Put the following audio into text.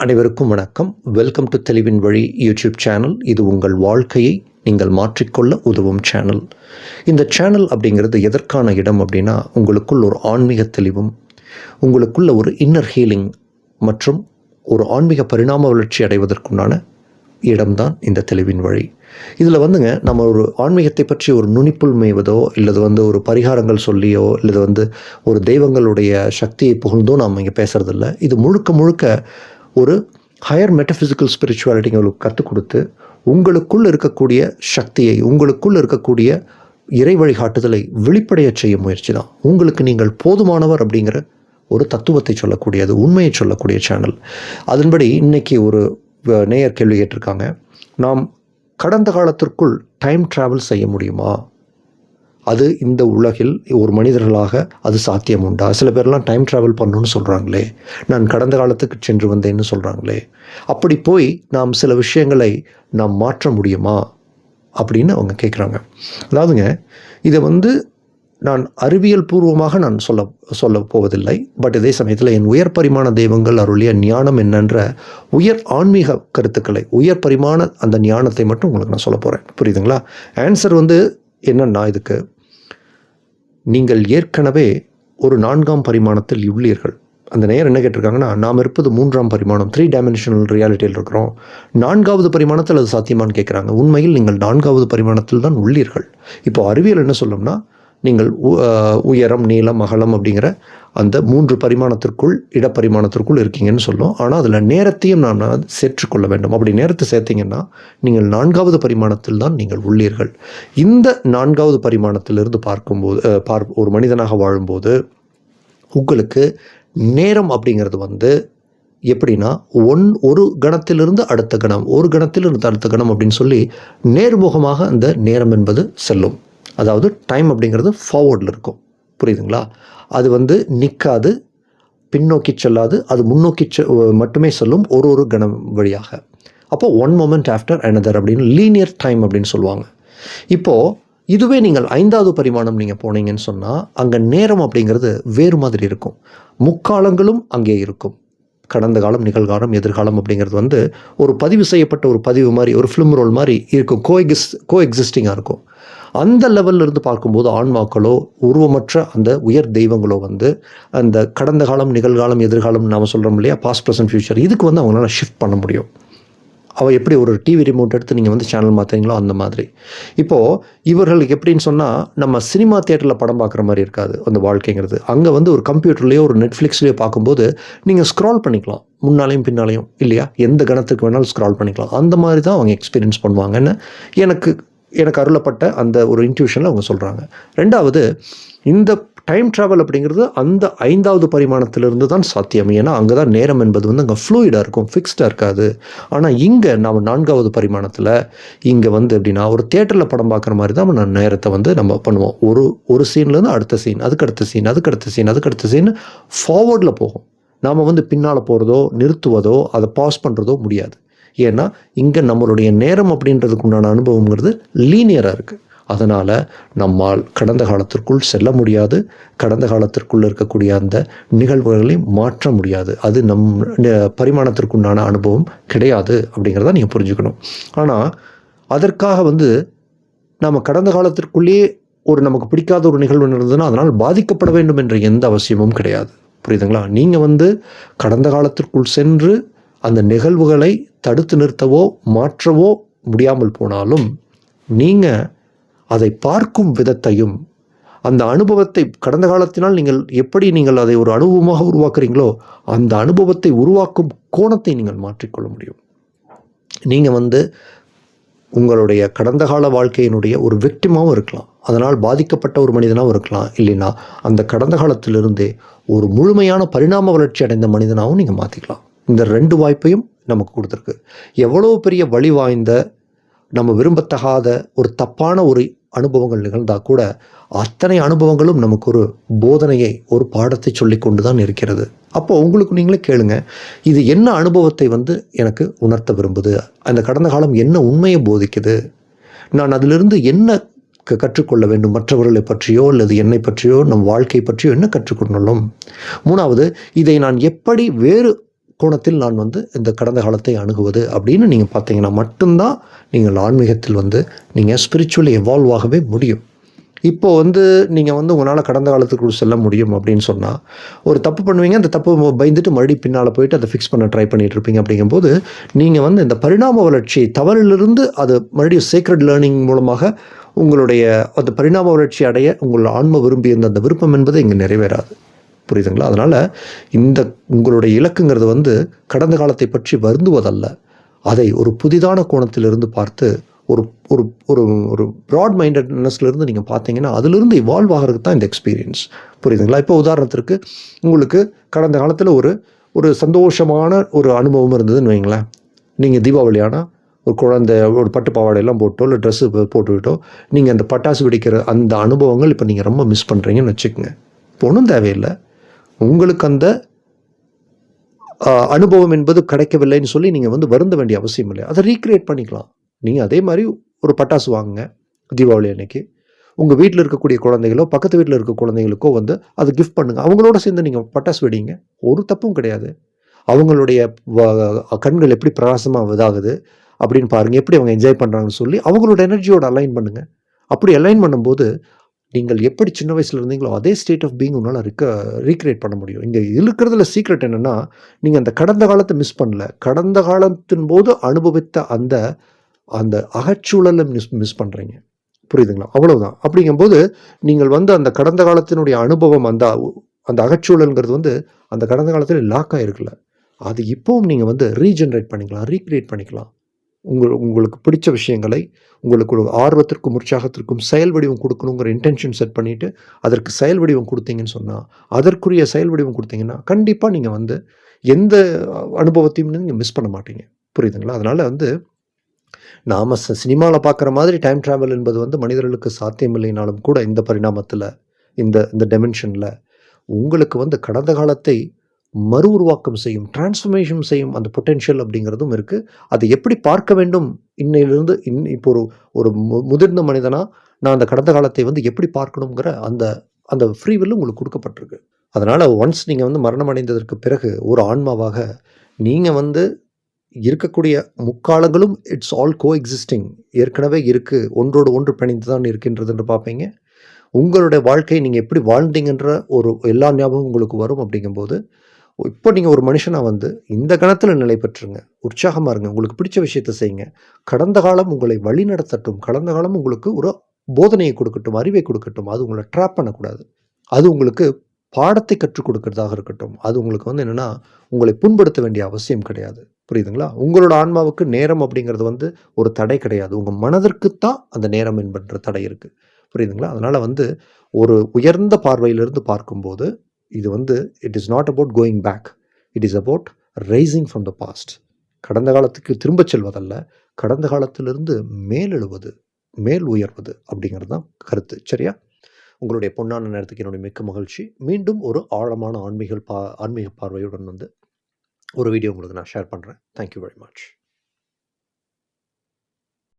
அனைவருக்கும் வணக்கம். Welcome to தெளிவின் வழி யூடியூப் சேனல் இது உங்கள் வாழ்க்கையை நீங்கள் மாற்றிக்கொள்ள உதவும் சேனல் இந்த சேனல் அப்படிங்கிறது எதற்கான இடம் அப்படின்னா உங்களுக்குள் ஒரு ஆன்மீக தெளிவும் உங்களுக்குள்ள ஒரு இன்னர் ஹீலிங் மற்றும் ஒரு ஆன்மீக பரிணாம வளர்ச்சி அடைவதற்குண்டான இடம்தான் இந்த தெளிவின் வழி இதில் வந்துங்க நம்ம ஒரு ஆன்மீகத்தை பற்றி ஒரு நுனிப்புள் மேய்வதோ இல்லது வந்து ஒரு பரிகாரங்கள் சொல்லியோ இல்லது வந்து ஒரு தெய்வங்களுடைய சக்தியை புகழ்ந்தோ நாம் இங்கே பேசுறதில்ல. இது முழுக்க முழுக்க ஒரு ஹையர் மெட்டஃபிசிக்கல் ஸ்பிரிச்சுவாலிட்டி உங்களுக்கு கற்றுக் கொடுத்து உங்களுக்குள் இருக்கக்கூடிய சக்தியை உங்களுக்குள் இருக்கக்கூடிய இறை வழிகாட்டுதலை வெளிப்படைய செய்ய முயற்சி தான் உங்களுக்கு நீங்கள் போதுமானவர் அப்படிங்கிற ஒரு தத்துவத்தை சொல்லக்கூடியது உண்மையை சொல்லக்கூடிய சேனல் அதன்படி இன்னைக்கு ஒரு வ- நேயர் கேள்வி கேட்டிருக்காங்க. நாம் கடந்த காலத்திற்குள் டைம் ட்ராவல் செய்ய முடியுமா? அது இந்த உலகில் ஒரு மனிதர்களாக அது சாத்தியம் உண்டா சில பேர்லாம் டைம் ட்ராவல் பண்ணணும்னு சொல்கிறாங்களே நான் கடந்த காலத்துக்கு சென்று வந்தேன்னு சொல்கிறாங்களே அப்படி போய் நாம் சில விஷயங்களை நாம் மாற்ற முடியுமா? அப்படின்னு அவங்க கேட்குறாங்க அதாவதுங்க இதை வந்து நான் அறிவியல் பூர்வமாக நான் சொல்ல சொல்ல போவதில்லை. பட் இதே சமயத்தில் என் உயர் பரிமாண தெய்வங்கள் அருளிய ஞானம் என்னன்ற உயர் ஆன்மீக கருத்துக்களை உயர் பரிமாண அந்த ஞானத்தை மட்டும் உங்களுக்கு நான் சொல்ல போகிறேன் புரியுதுங்களா? ஆன்சர் வந்து என்னன்னா இதுக்கு நீங்கள் ஏற்கனவே ஒரு நான்காம் பரிமாணத்தில் உள்ளீர்கள். அந்த நேரம் என்ன கேட்டிருக்காங்கன்னா நாம் இருப்பது மூன்றாம் பரிமாணம் த்ரீ டைமென்ஷனல் ரியாலிட்டியில் இருக்கிறோம். நான்காவது பரிமாணத்தில் அது சாத்தியமான்னு கேட்குறாங்க. உண்மையில் நீங்கள் நான்காவது பரிமாணத்தில் தான் உள்ளீர்கள். இப்போ அறிவியல் என்ன சொல்லும்னா நீங்கள் உ- உயரம் நீளம் அகலம் அப்படிங்கிற அந்த மூன்று பரிமாணத்திற்குள் இடப்பரிமாணத்திற்குள் இருக்கீங்கன்னு சொல்லும். ஆனால் அதில் நேரத்தையும் நான் சேர்த்துக்கொள்ள வேண்டும். அப்படி நேரத்தை சேர்த்தீங்கன்னா நீங்கள் நான்காவது பரிமாணத்தில் தான் நீங்கள் உள்ளீர்கள். இந்த நான்காவது பரிமாணத்திலிருந்து பார்க்கும்போது பார் ஒரு மனிதனாக வாழும்போது உங்களுக்கு நேரம் அப்படிங்கிறது வந்து எப்படின்னா ஒன் ஒரு கணத்திலிருந்து அடுத்த கணம் ஒரு கணத்திலிருந்து அடுத்த கணம் அப்படின்னு சொல்லி நேர்முகமாக அந்த நேரம் என்பது செல்லும். அதாவது டைம் அப்படிங்கிறது ஃபார்வர்டில் இருக்கும். புரியுதுங்களா? அது வந்து நிற்காது பின்னோக்கி செல்லாது அது முன்னோக்கி செ- மட்டுமே செல்லும் ஒரு ஒரு கணம் வழியாக. அப்போ ஒன் மொமெண்ட் ஆஃப்டர் அனதர் அப்படின்னு லீனியர் டைம் அப்படின்னு சொல்லுவாங்க. இப்போது இதுவே நீங்கள் ஐந்தாவது பரிமாணம் நீங்கள் போனீங்கன்னு சொன்னால் அங்கே நேரம் அப்படிங்கிறது வேறு மாதிரி இருக்கும். முக்காலங்களும் அங்கே இருக்கும். கடந்த காலம் நிகழ்காலம் எதிர்காலம் அப்படிங்கிறது வந்து ஒரு பதிவு செய்யப்பட்ட ஒரு பதிவு மாதிரி ஒரு ஃபிலிம் ரோல் மாதிரி இருக்கும். கோ எக்ஸ் கோ எக்ஸிஸ்டிங்காக இருக்கும். அந்த லெவல்ல இருந்து பார்க்கும்போது ஆன்மாக்களோ உருவமற்ற அந்த உயர் தெய்வங்களோ வந்து அந்த கடந்த காலம் நிகழ்காலம் எதிர்காலம் நாம் சொல்கிறோம் இல்லையா? பாஸ்ட் ப்ரெசன்ட் ஃபியூச்சர் இதுக்கு வந்து அவங்களால ஷிஃப்ட் பண்ண முடியும். அவள் எப்படி ஒரு டிவி ரிமோட் எடுத்து நீங்கள் வந்து சேனல் மாற்றுறீங்களோ அந்த மாதிரி. இப்போது இவர்களுக்கு எப்படின்னு சொன்னால் நம்ம சினிமா தேட்டரில் படம் பார்க்குற மாதிரி இருக்காது அந்த வாழ்க்கைங்கிறது. அங்கே வந்து ஒரு கம்ப்யூட்டர்லேயோ ஒரு நெட்ஃப்ளிக்ஸ்லேயோ பார்க்கும்போது நீங்கள் ஸ்க்ரால் பண்ணிக்கலாம். முன்னாலையும் பின்னாலையும் இல்லையா? எந்த கணத்துக்கு வேணாலும் ஸ்க்ரால் பண்ணிக்கலாம். அந்த மாதிரி தான் அவங்க எக்ஸ்பீரியன்ஸ் பண்ணுவாங்கன்னு எனக்கு எனக்கு அருளப்பட்ட அந்த ஒரு இன்ட்யூஷனில் அவங்க சொல்கிறாங்க ரெண்டாவது இந்த டைம் ட்ராவல் அப்படிங்கிறது அந்த ஐந்தாவது பரிமாணத்திலிருந்து தான் சாத்தியம். ஏன்னா அங்கே தான் நேரம் என்பது வந்து அங்கே ஃப்ளூயிடாக இருக்கும் ஃபிக்ஸ்டாக இருக்காது. ஆனால் இங்கே நாம் நான்காவது பரிமாணத்தில் இங்கே வந்து எப்படின்னா ஒரு தேட்டரில் படம் பார்க்குற மாதிரி தான் நம்ம நேரத்தை வந்து நம்ம பண்ணுவோம். ஒரு ஒரு சீன்லேருந்து அடுத்த சீன் அதுக்கு அடுத்த சீன் அதுக்கு அடுத்த சீன் அதுக்கு அடுத்த சீன் ஃபார்வர்டில் போகும். நாம் வந்து பின்னால் போகிறதோ நிறுத்துவதோ அதை பாஸ் பண்ணுறதோ முடியாது. ஏன்னா இங்கே நம்மளுடைய நேரம் அப்படின்றதுக்கு உண்டான அனுபவங்கிறது லீனியராக இருக்குது அதனால் நம்மால் கடந்த காலத்திற்குள் செல்ல முடியாது. கடந்த காலத்திற்குள் இருக்கக்கூடிய அந்த நிகழ்வுகளை மாற்ற முடியாது. அது நம் பரிமாணத்திற்குண்டான அனுபவம் கிடையாது அப்படிங்கிறத நீங்கள் புரிஞ்சுக்கணும். ஆனால் அதற்காக வந்து நம்ம கடந்த காலத்திற்குள்ளேயே ஒரு நமக்கு பிடிக்காத ஒரு நிகழ்வு நடந்ததுன்னா அதனால் பாதிக்கப்பட வேண்டும் என்ற எந்த அவசியமும் கிடையாது. புரியுதுங்களா? நீங்கள் வந்து கடந்த காலத்திற்குள் சென்று அந்த நிகழ்வுகளை தடுத்து நிறுத்தவோ மாற்றவோ முடியாமல் போனாலும் நீங்கள் அதை பார்க்கும் விதத்தையும் அந்த அனுபவத்தை கடந்த காலத்தினால் நீங்கள் எப்படி நீங்கள் அதை ஒரு அனுபவமாக உருவாக்குறீங்களோ அந்த அனுபவத்தை உருவாக்கும் கோணத்தை நீங்கள் மாற்றிக்கொள்ள முடியும். நீங்கள் வந்து உங்களுடைய கடந்த கால வாழ்க்கையினுடைய ஒரு விக்டிமாவும் இருக்கலாம். அதனால் பாதிக்கப்பட்ட ஒரு மனிதனாகவும் இருக்கலாம். இல்லைன்னா அந்த கடந்த காலத்திலிருந்தே ஒரு முழுமையான பரிணாம வளர்ச்சி அடைந்த மனிதனாகவும் நீங்கள் மாற்றிக்கலாம் இந்த ரெண்டு வாய்ப்பையும் நமக்கு கொடுத்துருக்கு. எவ்வளோ பெரிய வழி வாய்ந்த நம்ம விரும்பத்தகாத ஒரு தப்பான ஒரு அனுபவங்கள் நிகழ்ந்தால் கூட அத்தனை அனுபவங்களும் நமக்கு ஒரு போதனையை ஒரு பாடத்தை சொல்லி கொண்டு தான் இருக்கிறது. அப்போ உங்களுக்கு நீங்களே கேளுங்க இது என்ன அனுபவத்தை வந்து எனக்கு உணர்த்த விரும்புது? அந்த கடந்த காலம் என்ன உண்மையை போதிக்குது? நான் அதிலிருந்து என்ன க- கற்றுக்கொள்ள வேண்டும்? மற்றவர்களை பற்றியோ அல்லது என்னை பற்றியோ நம் வாழ்க்கை பற்றியோ என்ன கற்றுக்கொள்ளணும் மூணாவது இதை நான் எப்படி வேறு கோணத்தில் நான் வந்து இந்த கடந்த காலத்தை அணுகுவது அப்படின்னு நீங்கள் பார்த்தீங்கன்னா மட்டும்தான் நீங்கள் ஆன்மீகத்தில் வந்து நீங்கள் ஸ்பிரிச்சுவலி எவால்வ் ஆகவே முடியும். இப்போ வந்து நீங்கள் வந்து உங்களால் கடந்த காலத்துக்குள் செல்ல முடியும் அப்படின்னு சொன்னால் ஒரு தப்பு பண்ணுவீங்க அந்த தப்பு பயந்துட்டு மறுபடியும் பின்னால் போயிட்டு அதை ஃபிக்ஸ் பண்ண ட்ரை பண்ணிட்டு இருப்பீங்க அப்படிங்கும்போது நீங்கள் வந்து இந்த பரிணாம வளர்ச்சி தவறிலிருந்து அது மறுபடியும் சீக்ரெட் லேர்னிங் மூலமாக உங்களுடைய அந்த பரிணாம வளர்ச்சி அடைய உங்கள் ஆன்ம விரும்பி இருந்த அந்த விருப்பம் என்பது இங்கே நிறைவேறாது. புரியுதுங்களா? அதனால் இந்த உங்களுடைய இலக்குங்கிறது வந்து கடந்த காலத்தை பற்றி வருந்துவதல்ல. அதை ஒரு புதிதான கோணத்திலிருந்து பார்த்து ஒரு ஒரு ஒரு ஒரு ப்ராட் மைண்டட்னஸ்லேருந்து நீங்கள் பார்த்தீங்கன்னா அதிலிருந்து இவால்வ் ஆகிறதுக்கு தான் இந்த எக்ஸ்பீரியன்ஸ் புரியுதுங்களா? இப்போ உதாரணத்திற்கு உங்களுக்கு கடந்த காலத்தில் ஒரு ஒரு சந்தோஷமான ஒரு அனுபவம் இருந்ததுன்னு வைங்களேன். நீங்கள் தீபாவளி ஆனால் ஒரு குழந்தை ஒரு பட்டு பாவாடையெல்லாம் போட்டோ இல்லை ட்ரெஸ்ஸு போட்டுக்கிட்டோ நீங்கள் அந்த பட்டாசு வெடிக்கிற அந்த அனுபவங்கள் இப்போ நீங்கள் ரொம்ப மிஸ் பண்ணுறீங்கன்னு வச்சுக்கோங்க. இப்போ ஒன்றும் தேவையில்லை. உங்களுக்கு அந்த அனுபவம் என்பது கிடைக்கவில்லைன்னு சொல்லி நீங்கள் வந்து வருந்த வேண்டிய அவசியம் இல்லை அதை ரீக்ரியேட் பண்ணிக்கலாம். நீங்கள் அதே மாதிரி ஒரு பட்டாசு வாங்குங்க தீபாவளி அன்னைக்கு. உங்கள் வீட்டில் இருக்கக்கூடிய குழந்தைகளோ பக்கத்து வீட்டில் இருக்க குழந்தைகளுக்கோ வந்து அதை கிஃப்ட் பண்ணுங்கள் அவங்களோட சேர்ந்து நீங்கள் பட்டாசு வெடிங்க. ஒரு தப்பும் கிடையாது. அவங்களுடைய கண்கள் எப்படி பிரகாசமாக இதாகுது அப்படின்னு பாருங்கள் எப்படி அவங்க என்ஜாய் பண்ணுறாங்கன்னு சொல்லி அவங்களோட எனர்ஜியோட அலைன் பண்ணுங்கள் அப்படி அலைன் பண்ணும்போது நீங்கள் எப்படி சின்ன வயசில் இருந்தீங்களோ அதே ஸ்டேட் ஆஃப் பீங் உன்னால் இருக்க ரீக்ரியேட் பண்ண முடியும். இங்கே இருக்கிறதுல சீக்ரெட் என்னென்னா நீங்கள் அந்த கடந்த காலத்தை மிஸ் பண்ணல. கடந்த காலத்தின் போது அனுபவித்த அந்த அந்த அகச்சூழலை மிஸ் மிஸ் பண்ணுறீங்க புரியுதுங்களா? அவ்வளவுதான். அப்படிங்கும்போது நீங்கள் வந்து அந்த கடந்த காலத்தினுடைய அனுபவம் அந்த அந்த அகச்சூழல்ங்கிறது வந்து அந்த கடந்த காலத்தில் லாக் ஆகிருக்குல்ல அது இப்போவும் நீங்கள் வந்து ரீஜென்ரேட் பண்ணிக்கலாம் ரீக்ரியேட் பண்ணிக்கலாம். உங்கள் உங்களுக்கு பிடிச்ச விஷயங்களை உங்களுக்கு ஒரு ஆர்வத்திற்கும் உற்சாகத்திற்கும் செயல் வடிவம் கொடுக்கணுங்கிற இன்டென்ஷன் செட் பண்ணிவிட்டு அதற்கு செயல் வடிவம் கொடுத்தீங்கன்னு சொன்னால் அதற்குரிய செயல் வடிவம் கொடுத்தீங்கன்னா கண்டிப்பாக நீங்கள் வந்து எந்த அனுபவத்தையும் நீங்கள் மிஸ் பண்ண மாட்டீங்க. புரியுதுங்களா? அதனால் வந்து நாம் சினிமாவில் பார்க்குற மாதிரி டைம் ட்ராவல் என்பது வந்து மனிதர்களுக்கு சாத்தியமில்லைனாலும் கூட இந்த பரிணாமத்தில் இந்த இந்த டெமென்ஷனில் உங்களுக்கு வந்து கடந்த காலத்தை மறு உருவாக்கம் செய்யும் டிரான்ஸ்ஃபர்மேஷன் செய்யும் அந்த பொட்டென்ஷியல் அப்படிங்கிறதும் இருக்குது அதை எப்படி பார்க்க வேண்டும்? இன்னையிலிருந்து இன் இப்போ ஒரு ஒரு மு- முதிர்ந்த மனிதனா நான் அந்த கடந்த காலத்தை வந்து எப்படி பார்க்கணுங்கிற அந்த அந்த ஃப்ரீ உங்களுக்கு கொடுக்கப்பட்டிருக்கு. அதனால் ஒன்ஸ் நீங்கள் வந்து மரணம் அடைந்ததற்கு பிறகு ஒரு ஆன்மாவாக நீங்கள் வந்து இருக்கக்கூடிய முக்காலங்களும் இட்ஸ் ஆல் கோ எக்ஸிஸ்டிங் ஏற்கனவே இருக்குது ஒன்றோடு ஒன்று பிணைந்து தான் இருக்கின்றதுன்னு பார்ப்பீங்க. உங்களுடைய வாழ்க்கையை நீங்கள் எப்படி வாழ்ந்தீங்கன்ற ஒரு எல்லா ஞாபகம் உங்களுக்கு வரும் அப்படிங்கும்போது இப்போ நீங்கள் ஒரு மனுஷனாக வந்து இந்த கணத்தில் நிலை பெற்றுங்க உற்சாகமாக இருங்க. உங்களுக்கு பிடிச்ச விஷயத்த செய்யுங்க. கடந்த காலம் உங்களை வழி நடத்தட்டும். கடந்த காலம் உங்களுக்கு ஒரு போதனையை கொடுக்கட்டும் அறிவை கொடுக்கட்டும். அது உங்களை ட்ராப் பண்ணக்கூடாது. அது உங்களுக்கு பாடத்தை கற்றுக் கொடுக்கறதாக இருக்கட்டும். அது உங்களுக்கு வந்து என்னென்னா உங்களை புண்படுத்த வேண்டிய அவசியம் கிடையாது. புரியுதுங்களா? உங்களோட ஆன்மாவுக்கு நேரம் அப்படிங்கிறது வந்து ஒரு தடை கிடையாது. உங்கள் மனதிற்கு தான் அந்த நேரம் என்பன்ற தடை இருக்குது புரியுதுங்களா? அதனால் வந்து ஒரு உயர்ந்த பார்வையிலிருந்து பார்க்கும்போது இது வந்து it is not about going back it is about rising from the past கடந்த காலத்துக்கு திரும்பச் செல்வதல்ல கடந்த காலத்திலிருந்து மேலெழுவது மேல் உயர்வது அப்படிங்கிறது தான் கருத்து. சரியா? உங்களுடைய பொன்னான நேரத்துக்கு என்னுடைய மிக்க மகிழ்ச்சி. மீண்டும் ஒரு ஆழமான ஆன்மீக பா ஆன்மீக பார்வையுடன் வந்து ஒரு வீடியோ உங்களுக்கு நான் ஷேர் பண்ணுறேன் தேங்க்யூ வெரி மச்